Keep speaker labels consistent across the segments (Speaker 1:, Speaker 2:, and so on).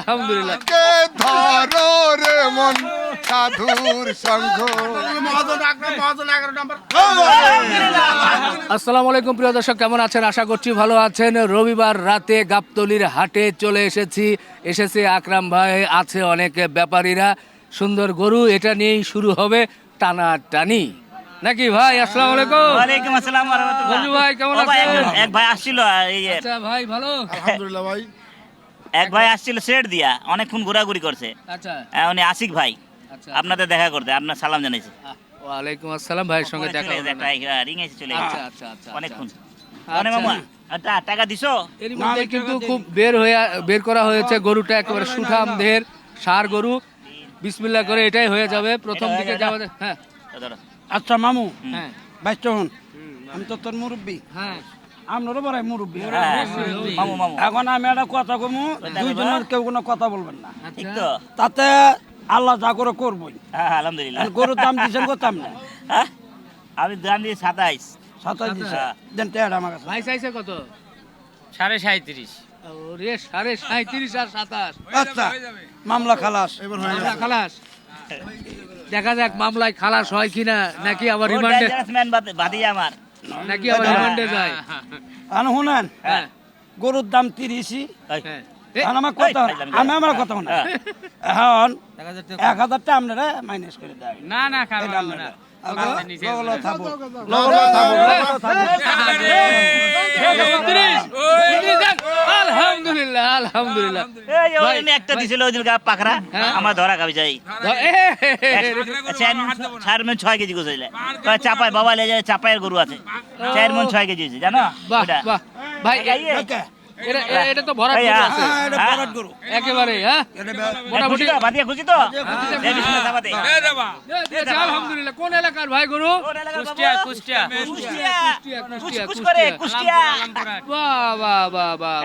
Speaker 1: আলহামদুলিল্লাহ।
Speaker 2: কে ধরো রে মন সাধুর সঙ্গ?
Speaker 1: আসসালামু আলাইকুম প্রিয় দর্শক কেমন আছেন? আশা করছি ভালো আছেন। রবিবার রাতে গাবতলির হাটে চলে এসেছি। এসেছে আকরাম ভাই আছে অনেক ব্যাপারীরা। সুন্দর গরু এটা নিয়েই শুরু হবে টানা টানি নাকি ভাই আসসালামু আলাইকুম।
Speaker 3: ওয়ালাইকুম আসসালাম ওয়া রাহমাতুল্লাহ।
Speaker 1: ভাই, কেমন আছেন?
Speaker 3: এক ভাই আসছিল
Speaker 1: আচ্ছা ভাই ভালো?
Speaker 2: আলহামদুলিল্লাহ ভাই।
Speaker 3: এক ভাই আসছিল সেট দিয়া অনেকক্ষণ ঘোরাঘুরি করছে।
Speaker 1: আচ্ছা।
Speaker 3: উনি আশিক ভাই
Speaker 1: আচ্ছা।
Speaker 3: আপনাদের দেখা করতে আপনার সালাম জানাইছে।
Speaker 1: ওয়ালাইকুম আসসালাম ভাইয়ের সঙ্গে দেখা।
Speaker 3: রিং এসে চলে
Speaker 1: আচ্ছা আচ্ছা আচ্ছা
Speaker 3: অনেকক্ষণ।
Speaker 1: আচ্ছা।
Speaker 3: অনেক মামা টাকা দিছো?
Speaker 1: এর মধ্যে কিন্তু খুব বের হয়ে বের করা হয়েছে গরুটা একেবারে সুঠাম দেহের সার গরু। বিসমিল্লাহ করে এটাই হয়ে যাবে প্রথম দিকে যাওয়া
Speaker 3: যাবে।
Speaker 1: হ্যাঁ।
Speaker 4: আচ্ছা মামু।
Speaker 1: হ্যাঁ
Speaker 4: আমি তো তোর মুরব্বী।
Speaker 1: হ্যাঁ।
Speaker 4: আপনারও বড় মুরব্বী
Speaker 3: হ্যাঁ, মামু মামু।
Speaker 4: এখন আমি একটা কথা কমু দুইজনের কেউ কোনো কথা বলবেন না।
Speaker 3: ঠিক
Speaker 1: আচ্ছা
Speaker 3: তো।
Speaker 4: তাতে আল্লাহ যা করে করবই।
Speaker 3: হ্যাঁ আলহামদুলিল্লাহ।
Speaker 4: আর গরুর দাম কত আপনি
Speaker 3: হ্যাঁ? আমি দাম দিয়ে সাতাইশ। হ্যাঁ।
Speaker 4: দেন টেয়ার আমার কাছে।
Speaker 1: ভাই চাইছে কত?
Speaker 5: সাড়ে সাঁত্রিশ
Speaker 1: ওরে সাড়ে সাঁত্রিশ আর সাতাশ।
Speaker 4: আচ্ছা মামলা খালাস।
Speaker 1: মামলা খালাস। দেখা যাক মামলায় খালাস হয় কিনা নাকি আবার রিমান্ডে
Speaker 3: আমার।
Speaker 1: নাকি আবার রিমান্ডে যায়?
Speaker 4: আন শুনেন
Speaker 1: হ্যাঁ।
Speaker 4: গরুর দাম তিরিশই
Speaker 1: হ্যাঁ
Speaker 4: আমার কথা আমি আমার কথা
Speaker 3: হ্যাঁ।
Speaker 4: এখন এক হাজারটা আপনারা মাইনাস করে দেয়।
Speaker 5: না না।
Speaker 1: আলহামদুলিল্লাহ আলহামদুলিল্লাহ।
Speaker 3: একটা দিছিল ওই দিন পাখরা
Speaker 1: হ্যাঁ।
Speaker 3: আমার ধরা খাবি যাই।
Speaker 1: হে।
Speaker 3: চার মন ছয় কেজি গোছাইলে চাপায় বাবা লে যায় চাপায়ের গরু আছে। চার মন ছয় কেজি জানো?
Speaker 1: ভাই। এটা তো গরু আছে।
Speaker 4: হ্যাঁ এটা
Speaker 3: হ্যাঁ।
Speaker 4: গরু।
Speaker 1: একেবারে হ্যাঁ? মোটামুটি
Speaker 3: বাদিয়া খুশি তো এই বিসমিল্লাহ চাপাতে।
Speaker 1: দিয়েছে, আলহামদুলিল্লাহ। কোন এলাকার ভাই গরু?
Speaker 5: কুষ্টিয়া কুষ্টিয়া।
Speaker 3: কুষ্টিয়া।
Speaker 1: কুষ্টিয়া, কুষ্টিয়া। বাহ বাহ বাহ বাহ?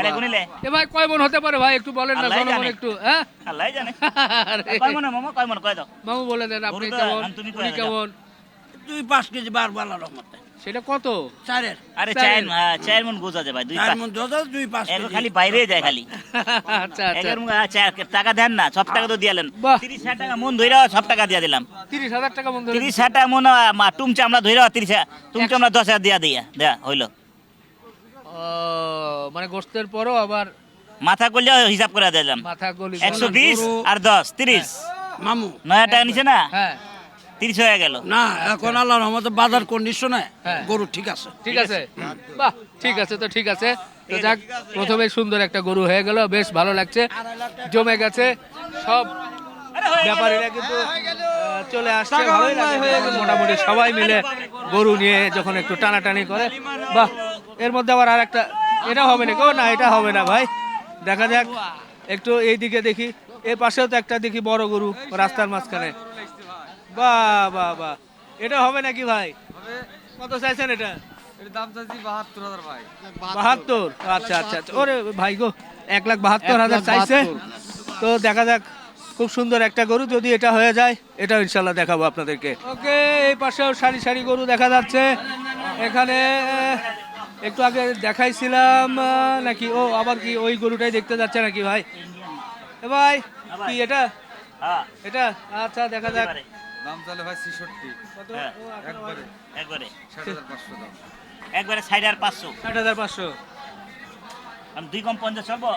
Speaker 1: এ ভাই কয় মন হতে পারে ভাই? একটু বলেন না জনগণ একটু হ্যাঁ?
Speaker 3: আল্লাহই জানে। কয় মনে মামা, কয় মনে, কয় দাও।
Speaker 1: মামু বলে দেন আপনি কেমন?
Speaker 3: তুমি
Speaker 1: কেমন?
Speaker 4: দুই পাঁচ কেজি বার বালা রহমতে।
Speaker 1: সেটা কত?
Speaker 4: চারের।
Speaker 3: আরে
Speaker 1: চার-
Speaker 3: চার হ্যাঁ, চার মন আছে ভাই দুই
Speaker 4: চার মন দুই পাঁচ
Speaker 3: খালি বাইরে যায় খালি।
Speaker 1: আচ্ছা আচ্ছা।
Speaker 3: আচ্ছা, টাকা দেন না সব টাকা তো দিয়ালেন।
Speaker 1: বাহ।
Speaker 3: তিরিশ হাজার টাকা মন ধইরা সব টাকা দিয়া দিলাম।
Speaker 1: তিরিশ হাজার টাকা মন ধরে
Speaker 3: তিরিশ হাজার টাকা মন চামড়া ধইরা তিরিশ হাজার টুম চামড়া দশ হাজার দিয়া দিয়া দেয়া হইল।
Speaker 1: মানে গোস্তের পরও আবার
Speaker 3: মাথা করলে হিসাব করে দিলাম।
Speaker 1: মাথা গলি
Speaker 3: একশো বিশ আর দশ তিরিশ।
Speaker 4: মামু।
Speaker 3: নয় হাজার টাকা নিছে না?
Speaker 1: হ্যাঁ।
Speaker 3: তিরিশ হয়ে গেল।
Speaker 4: না এখন আল্লাহ রহমতে বাজার কন্ডিশনে
Speaker 1: হ্যাঁ।
Speaker 4: গরু ঠিক আছে।
Speaker 1: ঠিক আছে? বাহ ঠিক আছে তো ঠিক আছে। তো যাক প্রথমে সুন্দর একটা গরু হয়ে গেল বেশ ভালো লাগছে। জমে গেছে সব ব্যাপারীরা কিন্তু চলে আসছে। ভালোই মোটামুটি সবাই মিলে গরু নিয়ে যখন একটু টানাটানি করে বাহ এর মধ্যে আবার আর একটা এটা হবে না কেউ না এটা হবে না ভাই। দেখা যাক একটু এই দিকে দেখি এর পাশেও তো একটা দেখি বড় গরু রাস্তার মাঝখানে। বাহ বাহ বাহ। এটা হবে নাকি ভাই? কত চাইছেন এটা?
Speaker 5: দাম চাচ্ছি বাহাত্তর হাজার ভাই।
Speaker 1: বাহাত্তর? আচ্ছা আচ্ছা আচ্ছা। ওরে ভাই গো এক লাখ বাহাত্তর হাজার চাইছে। তো দেখা যাক খুব সুন্দর একটা গরু যদি এটা হয়ে যায় এটাও ইনশাল্লাহ দেখাবো আপনাদেরকে। ওকে এই পাশেও সারি সারি গরু দেখা যাচ্ছে। এখানে একটু আগে দেখাইছিলাম নাকি ও আবার কি ওই গরুটাই দেখতে যাচ্ছে নাকি ভাই? এ ভাই কি এটা?
Speaker 3: হ্যাঁ।
Speaker 1: এটা? আচ্ছা দেখা যাক।
Speaker 5: দাম চালে ভাই ছিষট্টি।
Speaker 1: কত
Speaker 3: হ্যাঁ।
Speaker 1: একেবারে।
Speaker 3: একবারে।
Speaker 5: ষাট হাজার পাঁচশো দাম।
Speaker 3: একবারে ষাট আর পাঁচশো।
Speaker 1: ষাট হাজার পাঁচশো।
Speaker 3: আমি দুই কম পঞ্চাশ চলবো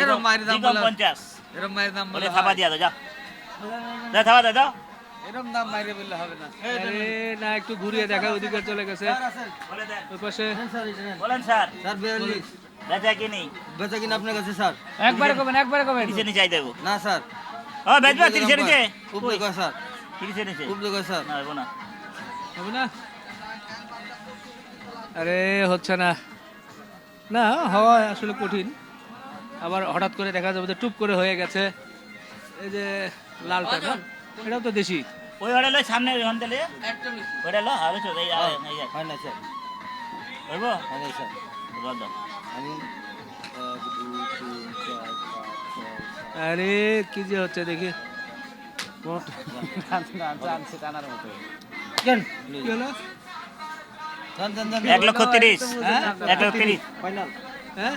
Speaker 5: এরম মায়ের দাম
Speaker 3: পঞ্চাশ।
Speaker 5: এরম মায়ের দাম
Speaker 3: বলে থাবা দিয়া দাও যা থাবা দাও
Speaker 5: এরম দাম মাইরে বললে হবে না।
Speaker 1: আরে না একটু ঘুরিয়ে দেখা ওদিকে চলে গেছে।
Speaker 3: বলে দেন।
Speaker 1: ওই পাশে।
Speaker 3: বলেন স্যার
Speaker 4: স্যার। বিয়াল্লিশ।
Speaker 3: বেচা কি নেই
Speaker 4: বেচা কিনা আপনার কাছে স্যার।
Speaker 1: একবারে কমেন একবারে কমেন
Speaker 3: তিরিশে নিচে আই দেবো।
Speaker 4: না স্যার।
Speaker 3: ও বেচবা তিরিশে নিচে
Speaker 4: উপরে কয় স্যার।
Speaker 3: তিরিশে নিচে
Speaker 4: উপরে কয় স্যার।
Speaker 3: না হইবো না।
Speaker 1: হবে না? আরে হচ্ছে না। না হওয়া আসলে কঠিন। আবার হঠাৎ করে দেখা যাবে যে টুপ করে হয়ে গেছে। এই যে লালটা না এটাও তো দেশি।
Speaker 3: ওই হড়ে সামনে ওই হন্ডে লই হবে চো এই এই এই এই
Speaker 4: হয় না স্যার।
Speaker 3: হইবো?
Speaker 4: হয় স্যার। আমি
Speaker 1: আরে কি যে হচ্ছে দেখি।
Speaker 3: এক লক্ষ তিরিশ।
Speaker 1: হ্যাঁ?
Speaker 3: এক লক্ষ তিরিশ।
Speaker 1: হ্যাঁ?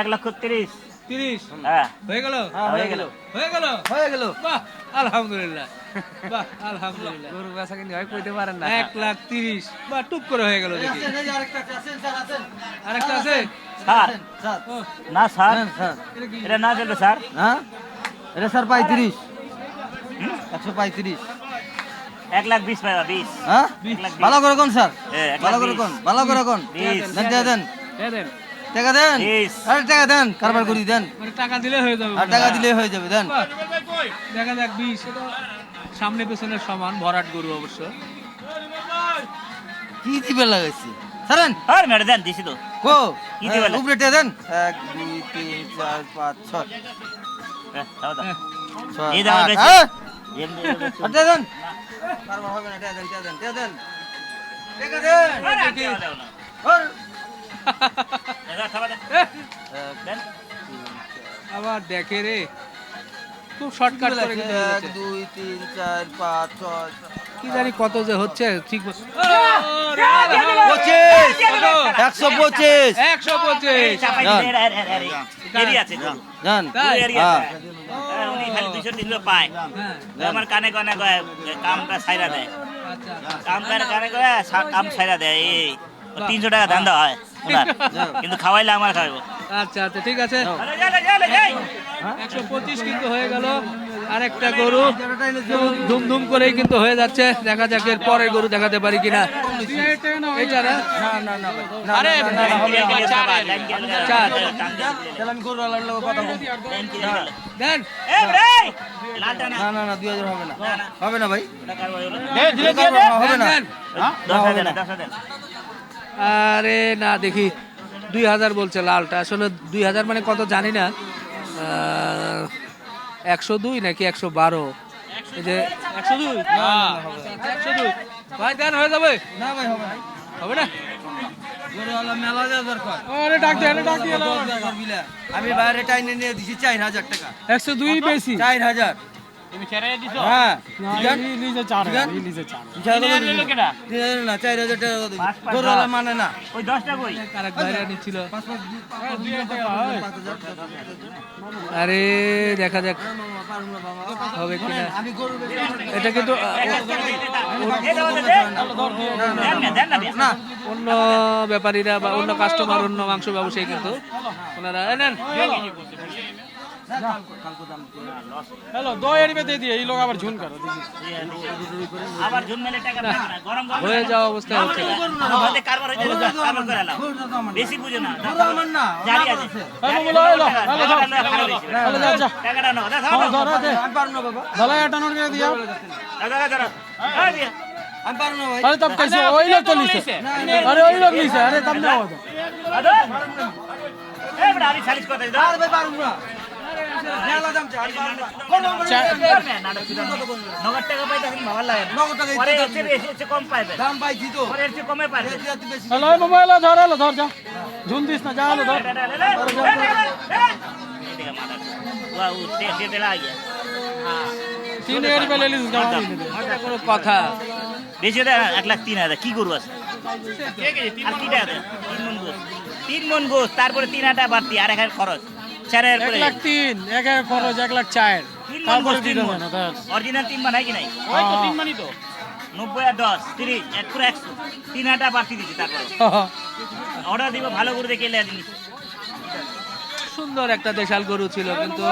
Speaker 3: এক লক্ষ তিরিশ।
Speaker 1: তিরিশ?
Speaker 3: হ্যাঁ।
Speaker 1: হয়ে গেল?
Speaker 3: হয়ে গেল।
Speaker 1: হয়ে গেল?
Speaker 5: হয়ে গেল।
Speaker 1: বাহ আলহামদুলিল্লাহ। বাহ আলহামদুলিল্লাহ।
Speaker 5: গরু বেচা কিন্তু হয় কইতে পারেন না।
Speaker 1: এক লাখ তিরিশ। বা টুক করে হয়ে গেল দেখি। আরেকটা আছে?
Speaker 3: স্যার। না স্যার।
Speaker 5: স্যার।
Speaker 1: এটা
Speaker 3: না চলবে স্যার।
Speaker 5: হ্যাঁ? এটা স্যার পঁয়ত্রিশ। একশো পঁয়ত্রিশ।
Speaker 3: এক লাখ বিশ পাইবা বিশ।
Speaker 5: হ্যাঁ। ভালো করে কোন স্যার? ভালো করে কোন ভালো করে কোন? দেন টাকা দেন টাকা দেন? আরে টাকা দেন কারবার করি দেন।
Speaker 1: মানে টাকা দিলে হয়ে যাবে।
Speaker 5: আর টাকা দিলে হয়ে যাবে দেন।
Speaker 1: দেখা যাক বিশ। সামনে পেছনে সমান ভরাট গরু অবশ্য।
Speaker 5: কি দিবে লাগাইছি? সারেন
Speaker 3: আর মেরে দেন দিছি তো।
Speaker 5: কো? উপরে টাকা দেন। এক দুই তিন চার পাঁচ ছয়।
Speaker 3: হ্যাঁ।
Speaker 1: হ্যাঁ,
Speaker 3: এই দাও
Speaker 5: দেন হবে না দেন।
Speaker 1: আবার দেখে রে। খুব শর্টকাট করে কিন্তু হয়ে
Speaker 5: এক
Speaker 1: যাচ্ছে।
Speaker 5: দুই তিন চার পাঁচ ছয়
Speaker 1: কি জানি কত যে হচ্ছে ঠিক মতো-
Speaker 5: পঁচিশ
Speaker 1: কত?
Speaker 5: একশো পঁচিশ
Speaker 1: একশো পঁচিশ
Speaker 3: চাপাই দিলে এর- এর- এর- এর- এরই আছে।
Speaker 5: জান?
Speaker 3: এরই
Speaker 5: হ্যাঁ।
Speaker 3: আছে। হ্যাঁ, উনি খালি দুইশো তিনশো পায়
Speaker 1: হ্যাঁ
Speaker 3: আমার কানে কানে কয় কামটা ছাইরা দেয়
Speaker 1: আচ্ছা
Speaker 3: কাম কানে কানে কয় সা- কাম ছাইরা দেয় এই তিনশো টাকা ধান্দা হয় ওনার। কিন্তু খাওয়াইলে আমার খাওয়াবো
Speaker 1: আচ্ছা আচ্ছা ঠিক আছে। একশো পঁচিশ কিন্তু হয়ে গেল। আরেকটা গরু ধুম ধুম করেই কিন্তু হয়ে যাচ্ছে। দেখা যাক এর পরের গরু দেখাতে পারি কিনা।
Speaker 5: হবে না, ভাই। হবে না।
Speaker 1: আরে না দেখি। দুই হাজার বলছে লালটা। আসলে দুই হাজার মানে কত জানি না। একশো দুই নাকি একশো বারো? এই যে একশো দুই? একশো দুই। ভাই দেন হয়ে যাবে?
Speaker 5: না ভাই হবে না।
Speaker 1: হবে
Speaker 5: আমি বাইরে টাইনে নিয়ে দিছি চার হাজার টাকা।
Speaker 1: একশো দুই বেশি
Speaker 5: চার হাজার। হ্যাঁ। চার মানে না।
Speaker 3: ওই কই?
Speaker 1: নিচ্ছিল। আরে দেখা যাক। হবে কিনা।
Speaker 5: আমি
Speaker 1: এটা কিন্তু অন্য ব্যাপারীরা বা অন্য কাস্টমার অন্য মাংস ব্যবসায়ী কিন্তু। ওনারা নেন।
Speaker 6: হ্যালো দো এরিবে দিয়ে দিয়ে এই লোক আবার ঝুন করো
Speaker 3: আবার ঝুন মেলে টাকা গরম গরম
Speaker 1: হয়ে যাওয়া অবস্থা হচ্ছে। না।
Speaker 3: আমাদের কারবার হয়ে যাবে, কারবার করে নাও। বেশি বুঝো না।
Speaker 5: আমার না।
Speaker 3: জারি আছে।
Speaker 6: হ্যালো, বলো, হ্যালো, হ্যালো,
Speaker 3: নাও।
Speaker 6: হ্যালো যা যা
Speaker 3: টাকাটা নাও, দাও।
Speaker 6: ধরো দে
Speaker 5: আমি পারব না বাবা
Speaker 6: ভালো একটা নোট করে
Speaker 3: দাও, দাও, দাও। হ্যাঁ, দিয়া।
Speaker 5: আমি পারব না ভাই।
Speaker 6: আরে তব कैसे ওই লোক তো লিছে আরে ওই লোক লিছে আরে তব না হতো
Speaker 3: দাও, দাও। এ, বেটা, আমি সালিশ করতে দিই, দাও।
Speaker 5: আর ভাই
Speaker 6: ঝুন দিস না যা
Speaker 1: কোনো কথা
Speaker 3: বেশি এক লাখ তিন হাজার কি গরু আছে তিন মন গোস, তিন মন গোস, তারপরে তিন হাজার বাড়তি, আর এক হাজার খরচ। চার হাজার
Speaker 6: এক
Speaker 3: করে
Speaker 6: লাখ তিন এক এক খরচ এক লাখ চার।
Speaker 3: তিন মন
Speaker 6: তারপরে
Speaker 3: গোস তিন
Speaker 6: দিতে
Speaker 3: মন
Speaker 6: হবে না ধর
Speaker 3: অরিজিনাল তিন মান হয় কি নাই?
Speaker 6: ওই তো তিন মানি তো।
Speaker 3: নব্বই আর দশ তিরিশ এক একশো। তিন হাজার বাড়তি দিচ্ছি তারপর। অর্ডার দিব ভালো করে দেখে এলে
Speaker 1: সুন্দর একটা দেশাল গরু ছিল কিন্তু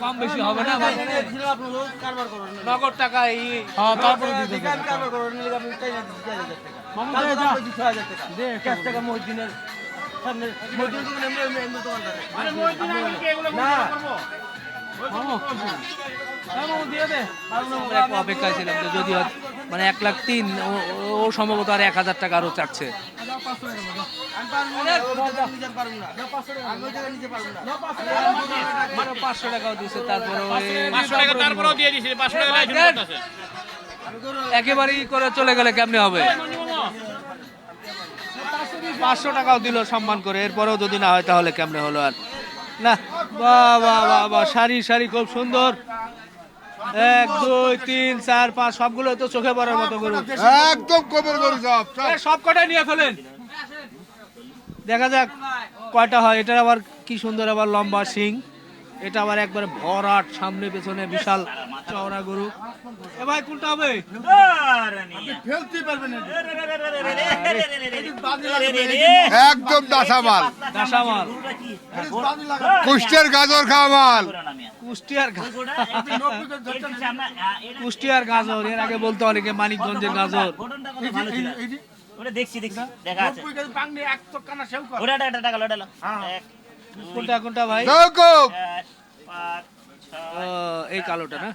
Speaker 1: কম বেশি হবে না? ভাই?
Speaker 5: ছিল আপনার লোক কারবার করেন
Speaker 1: নগদ টাকা
Speaker 6: হ্যাঁ তারপরে মামু মামু হ্যাঁ দিয়ে দে
Speaker 1: একটু অপেক্ষায় ছিলাম যদি মানে এক লাখ তিন ও- সম্ভবত আর এক হাজার টাকা আরও চাচ্ছে। পাঁচশো টাকাও দিচ্ছে তারপরে একেবারেই করে চলে গেলে কেমনে হবে? পাঁচশো টাকাও দিল সম্মান করে এরপরেও যদি না হয় তাহলে কেমনে হলো আর? না বাহ বাহ বাহ বাহ সারি শাড়ি খুব সুন্দর। এক দুই তিন চার পাঁচ সবগুলো তো চোখে পড়ার মতো গরু।
Speaker 2: একদম কবের গরু সব সব।
Speaker 1: কটাই নিয়ে ফেলেন? দেখা যাক কয়টা হয় এটার আবার কি সুন্দর আবার লম্বা সিং এটা আবার একবারে ভরাট সামনে পেছনে বিশাল চওড়া গরু এ ভাই কোনটা হবে
Speaker 2: একদম দাসামাল
Speaker 1: দাসামাল
Speaker 2: কুষ্টের গাজর খাওয়া মাল
Speaker 1: কুষ্টিয়ার কুষ্টিয়ার গাজর এর আগে বলতো অনেকে মানিকগঞ্জের গাজর
Speaker 3: ওটা দেখছি দেখছি দেখা আছে টাকা
Speaker 1: কোনটা কোনটা ভাই? এই কালোটা না?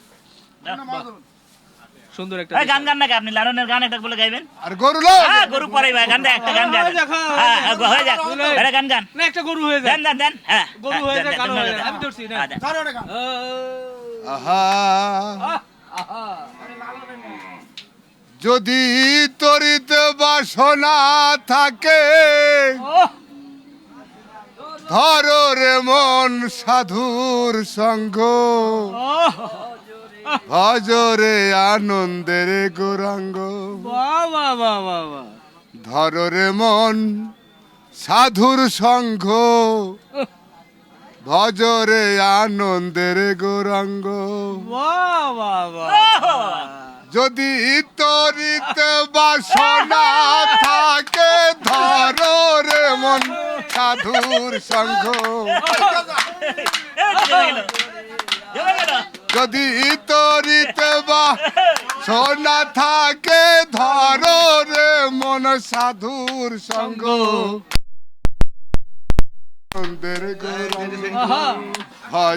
Speaker 1: সুন্দর একটা
Speaker 3: গান গান নাকি আপনি? লালনের গান একটা বলে গাইবেন?
Speaker 2: আর গরু লো
Speaker 3: হ্যাঁ গরু পরে ভাই গান দে একটা গান গান।
Speaker 1: হ্যাঁ, হ্যাঁ
Speaker 3: হয়ে
Speaker 1: যাক।
Speaker 3: হয়ে এটা গান গান।
Speaker 1: না একটা গরু হয়ে যায়।
Speaker 3: দেন দেন হ্যাঁ
Speaker 1: গরু
Speaker 3: হ্যাঁ,
Speaker 1: যায়,
Speaker 3: দেন,
Speaker 1: কালো হয়ে যায়। আমি ধরছি না।
Speaker 3: হ্যাঁ, দেন।
Speaker 1: ও,
Speaker 2: আহা।
Speaker 1: আহা।
Speaker 2: যদি তরিত বাসনা থাকে
Speaker 1: ওহ,
Speaker 2: ধর রে মন সাধুর সঙ্গ ভজরে আনন্দের গৌরাঙ্গ। ধর রে মন সাধুর সঙ্গ ভজরে আনন্দের গৌরাঙ্গ
Speaker 1: বাহ।
Speaker 2: যদি তরিত বাসনা থাকে ধর রে মন সাধুর সঙ্গ। যদি তরিত বা সোনা থাকে ধর রে মন সাধুর সঙ্গ।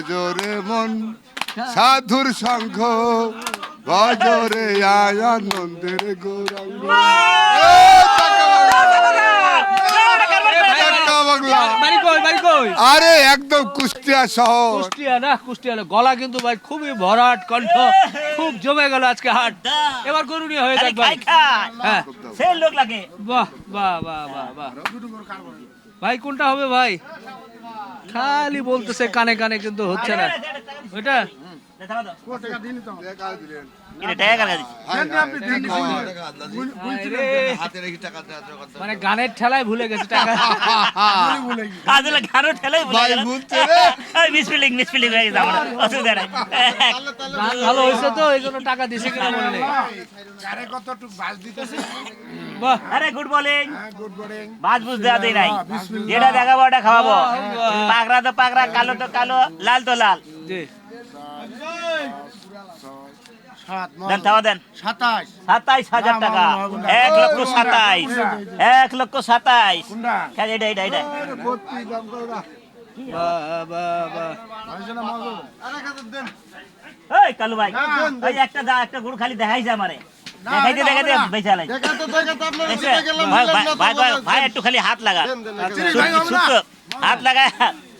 Speaker 2: গৌরাঙ্গ মন সাধুর সঙ্গ। ভজরে আয় আনন্দের গৌরাঙ্গ এ, টাকা বাংলা।
Speaker 1: বাড়ি কই বাড়ি কই
Speaker 2: আরে একদম কুষ্টিয়া শহর
Speaker 1: কুষ্টিয়া না কুষ্টিয়া না গলা কিন্তু ভাই খুবই ভরাট কণ্ঠ খুব জমে গেল আজকে হাট এবার গরু নিয়ে হয়ে যাক ভাই। হ্যাঁ
Speaker 3: লোক লাগে
Speaker 1: বাহ বাহ বাহ বাহ বাহ ভাই কোনটা হবে ভাই খালি বলতেছে কানে কানে কিন্তু হচ্ছে না ওইটা
Speaker 3: টাকা
Speaker 1: মানে গানের ঠেলায় ভুলে গেছে টাকা।
Speaker 3: আসলে ভুলে মিসফিলিং মিসফিলিং হয়ে গেছে আমার। অসুবিধা নাই।
Speaker 1: ভালো হয়েছে তো এই জন্য টাকা দিছে কিনা মনে নেই। বাহ।
Speaker 3: আরে গুড মর্নিং বাজ বুঝ দেওয়া দেই নাই। যেটা দেখাবো ওটা খাওয়াবো। পাকড়া তো পাকড়া কালো তো কালো লাল তো লাল।
Speaker 1: জি।
Speaker 3: দেন থাওয়া দেন সাতাইশ হাজার টাকা এক লক্ষ সাতাইশ এক লক্ষ সাতাইশ এটা এটা এটা কালু ভাই ওই একটা দা একটা গরু খালি দেখাইছে আমারে দেখাইতে দেখাইতে বেচা লাই ভাই ভাই একটু খালি হাত লাগা হাত লাগায়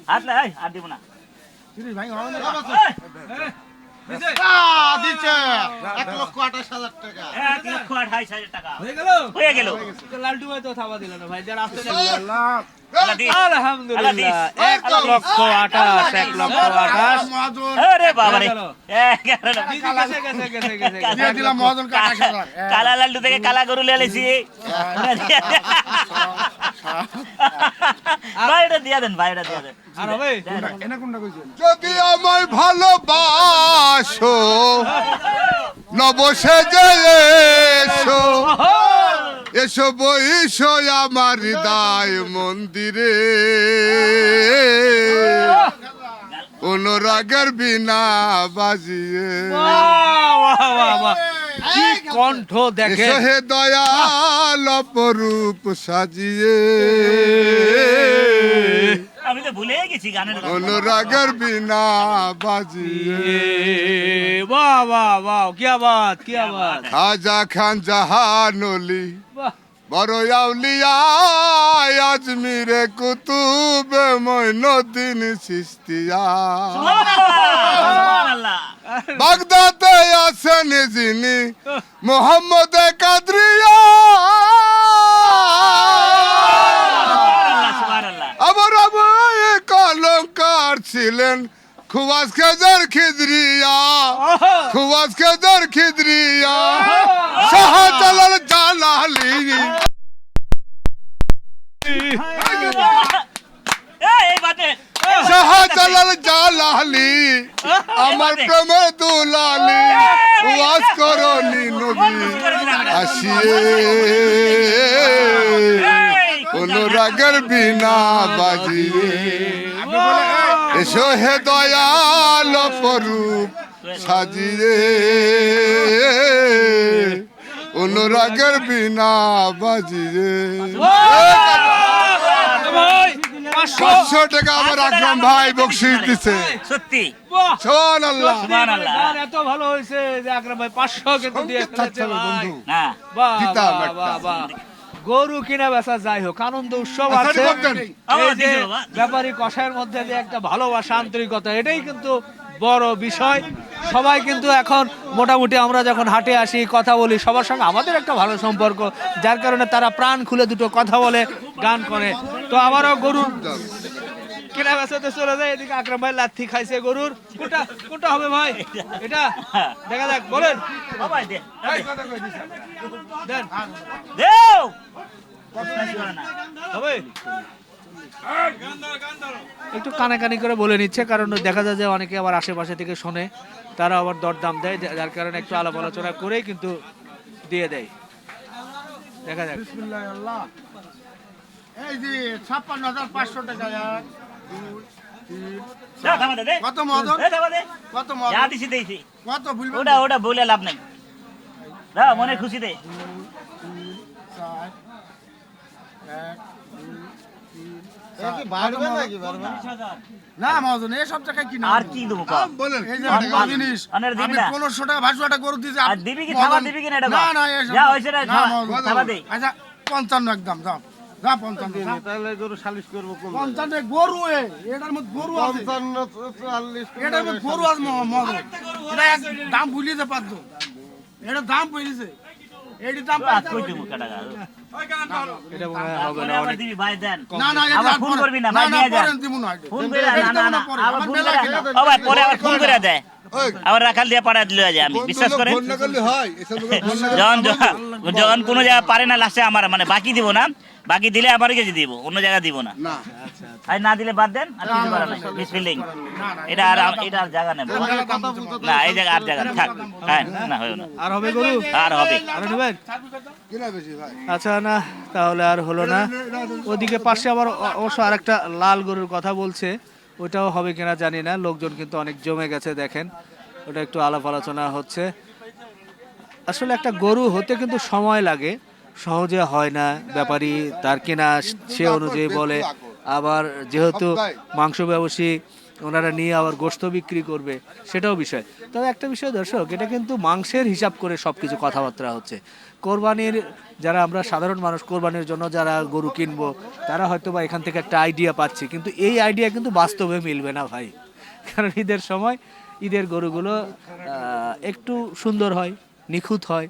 Speaker 3: হাত লাগাই হাত দিব না এক লক্ষ আঠাইশ হাজার টাকা।
Speaker 1: হয়ে গেল?
Speaker 3: হয়ে গেল।
Speaker 1: লালটু ভাই তো থাবা দিল না ভাই। যারা আসতে
Speaker 3: কালা লাল্টু থেকে কালা গরু লিয়ে লেছি ভাই এটা দিয়া দেন ভাই এটা দিয়া দেন।
Speaker 2: যদি আমায় ভালোবাসো নবসে যে এসো বইসো আমার হৃদয় মন্দিরে। অনুরাগের বিনা বাজিয়ে।
Speaker 1: কি কণ্ঠ দেখে।
Speaker 2: হে দয়াল অপরূপ সাজিয়ে।
Speaker 3: আমি তো ভুলে গেছি গানের।
Speaker 2: অনুরাগের বিনা বাজিয়ে।
Speaker 1: বাহ বাহ বাহ কি বাত কি বাত
Speaker 2: খাজা খান জাহানলি বড় আউলিয়া আজমিরে কুতুবে মইনুদ্দিন সিস্তিয়া। আছেন যিনি মোহাম্মদ কাদরিয়া
Speaker 3: সুবহানাল্লাহ, সুবহানাল্লাহ।
Speaker 2: আবার আবার কলঙ্কার ছিলেন খুবাস খেদার খিদরিয়া। খুবাস খেদার খিদরিয়া। শাহজালাল জালালি। শাহজালাল জালালি আমার প্রেমে দুলালি ওয়াজ করনি নবী। আসিয়ে অনুরাগের বিনা বাজিয়ে। এসো হে দয়াল পরূপ সাজিয়ে। অনুরাগের বিনা বাজিয়ে।
Speaker 1: পাঁচশো
Speaker 2: টাকা আমার আকরাম ভাই বকশিস দিছে।
Speaker 3: সত্যি!
Speaker 2: শোন আল্লাহ
Speaker 1: এত ভালো হয়েছে যে আকরাম ভাই পাঁচশো কিন্তু দিয়ে
Speaker 2: বন্ধু। দিতাম
Speaker 1: গরু কিনা বেচা যাই হোক আনন্দ উৎসব
Speaker 2: আচ্ছা,
Speaker 1: আছে। এই যে ব্যাপারী কষায়ের মধ্যে যে একটা ভালোবাসা আন্তরিকতা এটাই কিন্তু বড় বিষয়। সবাই কিন্তু এখন মোটামুটি আমরা যখন হাটে আসি কথা বলি সবার সঙ্গে আমাদের একটা ভালো সম্পর্ক যার কারণে তারা প্রাণ খুলে দুটো কথা বলে গান করে। তো আবারও গরুর কেনা বেচাতে চলে যায় এদিকে আকরাম ভাই লাথি খাইছে গরুর। কোনটা কোনটা হবে ভাই? এটা? দেখা যাক বলেন। হবে একটু কানাকানি করে বলে নিচ্ছে কারণ দেখা যায় যে অনেকে আবার আশেপাশে থেকে শোনে তারা আবার দরদাম দেয় যার কারণে একটু আলাপ আলোচনা করেই কিন্তু দিয়ে দেয়। দেখা যাক।
Speaker 4: এই যে ছাপ্পান্ন হাজার পাঁচশো টাকা এক,
Speaker 3: দাও, থামা দে, দে।
Speaker 4: কত মদন?
Speaker 3: দে, থামা দে।
Speaker 4: কত
Speaker 3: যা দিছি দিছি।
Speaker 4: কত ভুলবেন
Speaker 3: ওটা ওটা বলে লাভ নাই। দাও মনে খুশি দে।
Speaker 4: না মদন এই সব টাকায় কিনা
Speaker 3: আর কি দেবো
Speaker 2: বলেন
Speaker 4: এই যে
Speaker 3: আর
Speaker 4: বড়
Speaker 3: আর-
Speaker 4: জিনিস
Speaker 3: আনের দিবি
Speaker 4: আমি
Speaker 3: না?
Speaker 4: পনেরোশো টাকা ভাড়া টাকা করে দিয়েছি।
Speaker 3: আর দিবি কি থাবা দিবি কি না
Speaker 4: না
Speaker 3: কম?
Speaker 4: না এসব
Speaker 3: যা হয়েছে
Speaker 4: না,
Speaker 3: থাবা- দে।
Speaker 4: আচ্ছা পঞ্চান্ন একদম যাও। যা পঞ্চান্ন
Speaker 5: তাহলে গরু সালিশ করব
Speaker 4: পঞ্চান্ন গরু এটার মধ্যে গরু আছে। এটার মধ্যে গরু আছে ম- এটা দাম ভুলিয়ে পারতো এটা দাম পেয়েছে এটি দাম
Speaker 3: আর কই দেবো কাটা ফোন করে দেয়। আবার রাখাল দিয়ে পাড়া দিলে যায় আমি বিশ্বাস করে
Speaker 2: হয়
Speaker 3: যখন যখন- কোনো জায়গা পারে না লাস্টে আমার মানে বাকি দিব না বাকি দিলে আবার কেজি দিব অন্য জায়গা দিব না
Speaker 2: না
Speaker 3: আর না দিলে বাদ দেন আর কিছু করার নাই মিসফিল্ডিং এটা আর এটা আর জায়গা নেব না এই জায়গা আর জায়গা থাক হ্যাঁ না হয় না
Speaker 1: আর হবে গরু
Speaker 3: আর হবে
Speaker 1: আর নেবেন
Speaker 2: কিনা বেশি ভাই
Speaker 1: আচ্ছা না তাহলে আর হলো না ওদিকে পাশে আবার অবশ্য আরেকটা লাল গরুর কথা বলছে ওটাও হবে কিনা জানি না লোকজন কিন্তু অনেক জমে গেছে দেখেন। ওটা একটু আলাপ আলোচনা হচ্ছে। আসলে একটা গরু হতে কিন্তু সময় লাগে সহজে হয় না ব্যাপারী তার কিনা সে অনুযায়ী বলে। আবার যেহেতু মাংস ব্যবসায়ী ওনারা নিয়ে আবার গোস্ত বিক্রি করবে, সেটাও বিষয়। তবে একটা বিষয় দর্শক, এটা কিন্তু মাংসের হিসাব করে সব কিছু কথাবার্তা হচ্ছে। কোরবানির যারা আমরা সাধারণ মানুষ, কোরবানির জন্য যারা গরু কিনবো, তারা হয়তো বা এখান থেকে একটা আইডিয়া পাচ্ছে, কিন্তু এই আইডিয়া কিন্তু বাস্তবে মিলবে না ভাই। কারণ ঈদের সময় ঈদের গরুগুলো একটু সুন্দর হয়, নিখুঁত হয়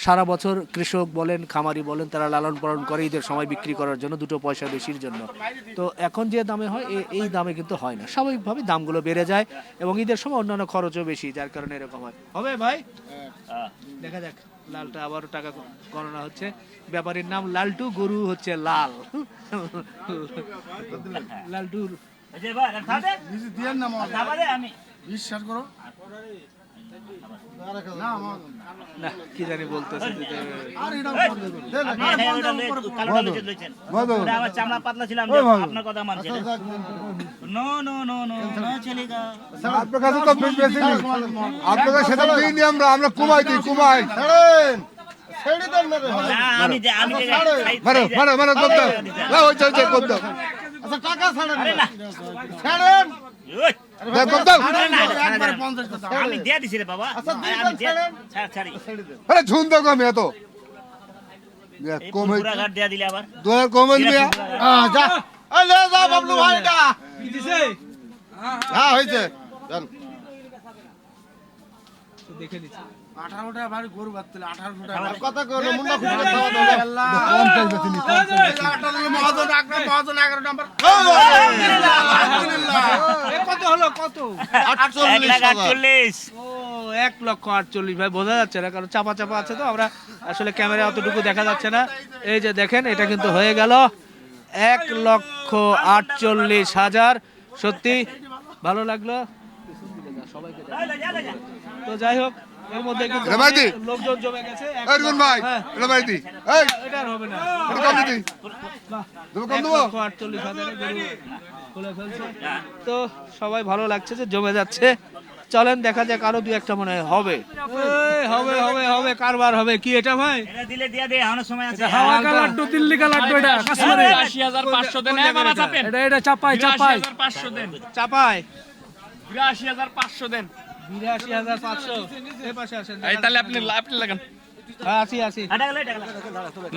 Speaker 1: সারা বছর কৃষক বলেন খামারি বলেন তারা লালন পালন করে ঈদের সময় বিক্রি করার জন্য দুটো পয়সা বেশির জন্য। তো এখন যে দামে হয় এ- এই দামে কিন্তু হয় না। স্বাভাবিকভাবে দামগুলো বেড়ে যায় এবং ঈদের সময় অন্যান্য খরচও বেশি যার কারণে এরকম হয়। হবে ভাই? দেখা যাক লালটা আবারও টাকা গণনা হচ্ছে। ব্যাপারীর নাম লালটু গরু হচ্ছে লাল। লালটুর
Speaker 4: বিশ্বাস করো। না
Speaker 1: কি জানি বলতেছে
Speaker 3: আমার চামড়া পাতলা ছিল, আপনার কথা মানছি না। No, no, no, no, no চলেগা।
Speaker 2: আপনার কাছে তো বেশ বেশি নেই আপনার কাছে সেটা দিইনি আমরা আমরা কুমাই দিই কুমাই ছাড়েন
Speaker 3: না, আমি যে- আমি দিয়ে দিছি রে বাবা। ছাড় ছাড়ি।
Speaker 2: আরে তো কমে এত। কমে
Speaker 3: ঘাট দিয়ে দিলে আবার।
Speaker 2: দু হাজার কমে দিবে
Speaker 4: যা। এই যা বাবলু ভাই এটা হ্যাঁ হয়েছে।
Speaker 1: দেখে নিচ্ছি
Speaker 4: গরু বাঁধতে। কথা মহাজন এগারো নাম্বার আলহামদুলিল্লাহ আলহামদুলিল্লাহ
Speaker 1: কত
Speaker 3: আটচল্লিশ
Speaker 1: ও এক লক্ষ আটচল্লিশ ভাই বোঝা যাচ্ছে না কারণ চাপা চাপা আছে তো আমরা আসলে ক্যামেরা অতটুকু দেখা যাচ্ছে না এই যে দেখেন এটা কিন্তু হয়ে গেল এক লক্ষ আটচল্লিশ হাজার সত্যি ভালো লাগল সবাইকে তো যাই হোক এর মধ্যে লোকজন জমে গেছে
Speaker 2: ভাই
Speaker 1: হ্যাঁ,
Speaker 2: এটা ভাই দি এই।
Speaker 1: এটা হবে না।
Speaker 2: কম দিদি। দেবো কম দেবো।
Speaker 1: আটচল্লিশ হাজারে খুলে ফেলছে। তো সবাই ভালো লাগছে যে জমে যাচ্ছে। চলেন দেখা যাক আরও দু একটা মনে হবে। হবে হবে হবে কারবার হবে। কি এটা ভাই?
Speaker 3: এটা দিলে দিয়া দে এখনও সময় আছে।
Speaker 6: হাওয়া কা লাড্ডু দিল্লি কা লাড্ডু এটা কাশ্মীরে
Speaker 7: আশি হাজার পাঁচশো দেন মামা চাপেন।
Speaker 6: এটা এটা চাপাই চাপাই।
Speaker 7: হাজার পাঁচশো দেন।
Speaker 1: চাপায়
Speaker 7: বিরাশি হাজার পাঁচশো দেন।
Speaker 1: বিরাশি হাজার পাঁচশো। এই পাশে আসেন
Speaker 7: তাহলে আপনি আপনি লাগান।
Speaker 1: আসি আসি।
Speaker 3: এটা গেলে এটা গেলে।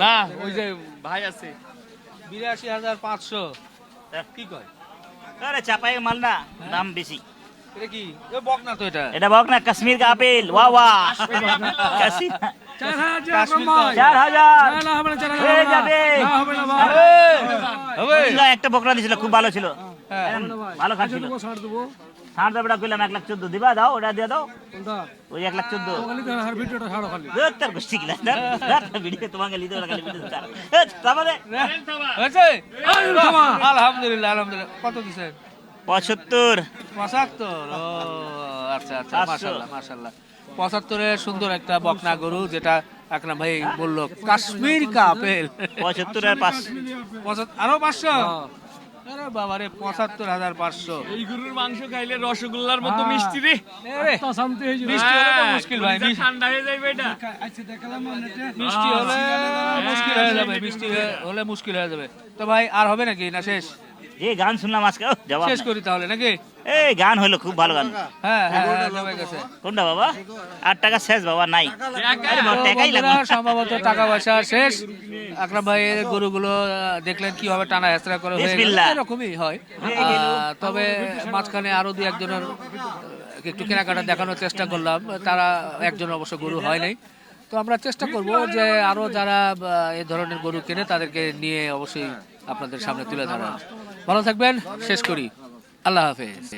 Speaker 7: না ওই যে ভাই আছে।
Speaker 1: বিরাশি হাজার পাঁচশো। কি কয়?
Speaker 3: আরে চাপাই মাল না দাম বেশি।
Speaker 1: এটা কি? বক না তো এটা।
Speaker 3: এটা বক না কাশ্মীর কা আপেল। ওয়া ওয়া। কাশ্মীর একটা বকরা দিছিল খুব ভালো ছিল।
Speaker 1: হ্যাঁ।
Speaker 3: ভালো খাচ্ছিল।
Speaker 6: দেবো
Speaker 3: কইলাম এক লাখ চোদ্দ দিবা দাও ওটা দিয়ে দাও। ওই এক লাখ চোদ্দ। তার গোষ্ঠী ভিডিও তোমাকে লিদে ওরা খালি ভিডিও ছাড়। তারপরে?
Speaker 1: আলহামদুলিল্লাহ আলহামদুলিল্লাহ। কত দিছেন
Speaker 3: পঁচাত্তর।
Speaker 1: পঁচাত্তর? ও আচ্ছা আচ্ছা
Speaker 3: পাঁচশো।
Speaker 1: মাশাল্লাহ মাশাল্লাহ পঁচাত্তরের সুন্দর একটা বকনা গরু যেটা আকরাম ভাই বলল কাশ্মীর কা আপেল
Speaker 3: পঁচাত্তর আর পাঁচ
Speaker 1: পঁচাত্তর আরও পাঁচশো? আরে বাবা পঁচাত্তর হাজার পাঁচশো।
Speaker 7: এই গরুর মাংস খাইলে রসগোল্লার মতো মিষ্টি রে।
Speaker 6: শান্তি হয়ে
Speaker 1: মিষ্টি হলে তো
Speaker 7: হ্যাঁ,
Speaker 1: মুশকিল ভাই
Speaker 7: ঠান্ডা হয়ে যাবে এটা।
Speaker 6: আচ্ছা দেখালাম
Speaker 1: মিষ্টি হলে মুশকিল হয়ে যাবে মিষ্টি হলে মুশকিল হয়ে যাবে। তো ভাই আর হবে নাকি না শেষ?
Speaker 3: যে গান শুনলাম আজকে জবাব
Speaker 1: শেষ করি তাহলে নাকি?
Speaker 3: এই গান হলো খুব ভালো গান।
Speaker 1: হ্যাঁ হ্যাঁ
Speaker 3: কোনটা বাবা? আট টাকা শেষ বাবা নাই।
Speaker 1: সম্ভবত টাকা পয়সা শেষ। আকরাম ভাইয়ের গরুগুলো দেখলেন কীভাবে টানা হেঁচড়া করে। এরকমই হয়। তবে মাঝখানে আরও দুই একজনের একটু কেনাকাটা দেখানোর চেষ্টা করলাম। তারা একজন অবশ্য গরু হয় নাই। তো আমরা চেষ্টা করব যে আরও যারা এই ধরনের গরু কেনে তাদেরকে নিয়ে অবশ্যই আপনাদের সামনে তুলে ধরা ভালো থাকবেন শেষ করি। আল্লাহ হাফেজ।